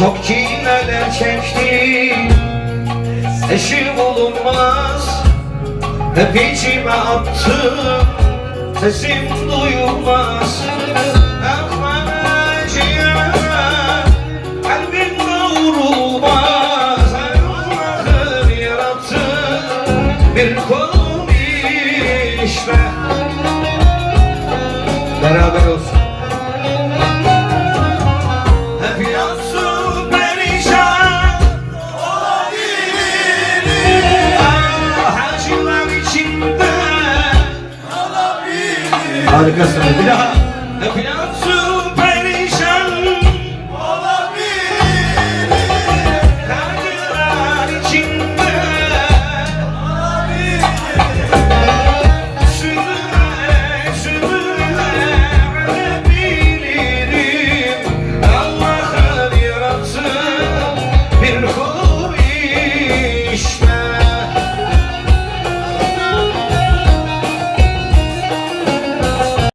Çok çileler çektim. Eşi bulunmaz Hep içime attım. Sesim duyulmaz. Bir konu işte. Beraber olsun Harikasınız. Bir daha. Ne plan?